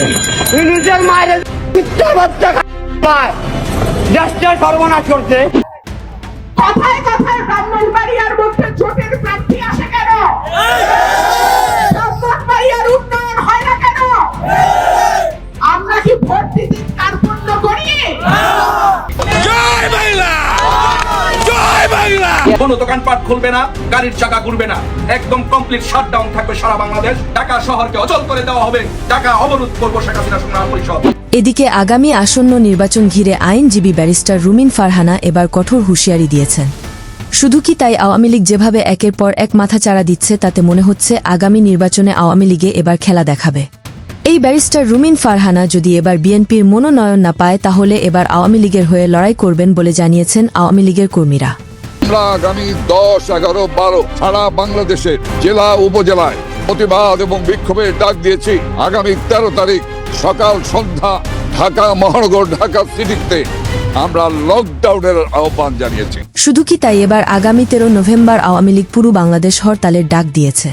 ইউনুসের মায়ের বাচ্চা খায় দেশটা সর্বনাশ করছে। কথায় কথায় ব্রাহ্মণ বাড়ি আর জোটের কোনো দোকানপাট খুলবে না, গাড়ির চাকা ঘুরবে না। একদম কমপ্লিট শাটডাউন থাকবে সারা বাংলাদেশ। ঢাকা শহরকে অচল করে দেওয়া হবে। ঢাকা অবরোধ করব শেখ হাসিনা সংগ্রাম পরিষদ। এদিকে আগামী আসন্ন নির্বাচন ঘিরে আইনজীবী ব্যারিস্টার রুমিন ফারহানা এবার কঠোর হুঁশিয়ারি দিয়েছেন। শুধু কি তাই আওয়ামী লীগ যেভাবে একের পর এক মাথা চাড়া দিচ্ছে, তাতে মনে হচ্ছে আগামী নির্বাচনে আওয়ামী লীগে এবার খেলা দেখাবে। এই ব্যারিস্টার রুমিন ফারহানা যদি এবার বিএনপির মনোনয়ন না পায়, তাহলে এবার আওয়ামী লীগের হয়ে লড়াই করবেন বলে জানিয়েছেন আওয়ামী লীগের কর্মীরা। আমরা আগামী দশ, এগারো, বারো সারা বাংলাদেশের জেলা, উপজেলায় প্রতিবাদ এবং বিক্ষোভের ডাক দিয়েছি আগামী তেরো তারিখ সকাল সন্ধ্যা ঢাকা, মহানগর, ঢাকা সিটিতে আমরা লকডাউনের আহ্বান জানিয়েছি। শুধু কি তাই এবার আগামী তেরো নভেম্বর আওয়ামী লীগ পুরো বাংলাদেশ হরতালের ডাক দিয়েছে?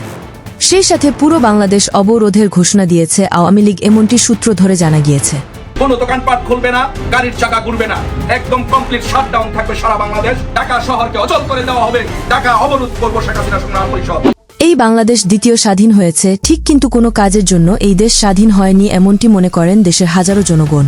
সেই সাথে পুরো বাংলাদেশ অবরোধের ঘোষণা দিয়েছে আওয়ামী লীগ, এমনটি সূত্র ধরে জানা গিয়েছে। কোনো দোকানপাট খুলবে না, গাড়ির চাকা ঘুরবে না। একদম কমপ্লিট শাটডাউন থাকবে সারা বাংলাদেশ। ঢাকা শহরকে অচল করে দেওয়া হবে। ঢাকা অবরোধ করব শেখ হাসিনা সংগ্রাম পরিষদ। এই বাংলাদেশ দ্বিতীয় স্বাধীন হয়েছে, ঠিক কিন্তু কোনো কাজের জন্য এই দেশ স্বাধীন হয়নি এমনটি মনে করেন দেশের হাজারো জনগণ।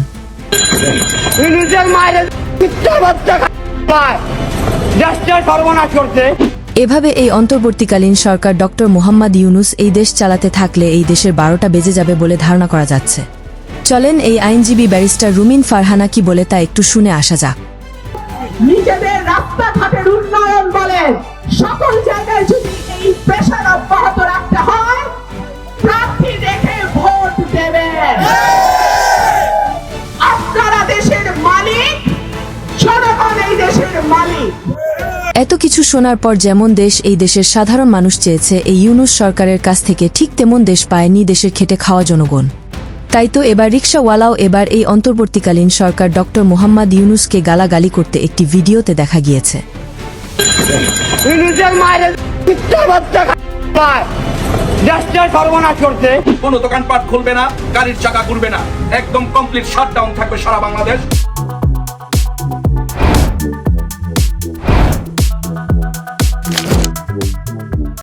এভাবে এই অন্তর্বর্তীকালীন সরকার ডক্টর মোহাম্মদ ইউনুস এই দেশ চালাতে থাকলে এই দেশের বারোটা বেজে যাবে বলে ধারণা করা যাচ্ছে। চলেন এই আইনজীবী ব্যারিস্টার রুমিন ফারহানা কি বলে তা একটু শুনে আসা যাক। নিজেদের রাস্তাঘাটের উন্নয়ন বলেন সকল জায়গায় যদি এই প্রেশার অব্যাহত রাখতে হয় প্রার্থী দেখে ভোট দেবেন আপনারা দেশের মালিক জনগণ এই দেশের মালিক। এত কিছু শোনার পর যেমন দেশ এই দেশের সাধারণ মানুষ চেয়েছে এই ইউনুস সরকারের কাছ থেকে ঠিক তেমন দেশ পায়নি দেশের খেটে খাওয়া জনগণ। তাই তো এবার রিক্সাওয়ালাও এবার এই অন্তর্বর্তীকালীন সরকার ডক্টর মোহাম্মদ ইউনুসকে গালাগালি করতে একটি ভিডিওতে দেখা গিয়েছে। করছে। কোনো দোকানপাট খুলবে না গাড়ির চাকা ঘুরবে না। একদম কমপ্লিট শাটডাউন থাকবে সারা বাংলাদেশ।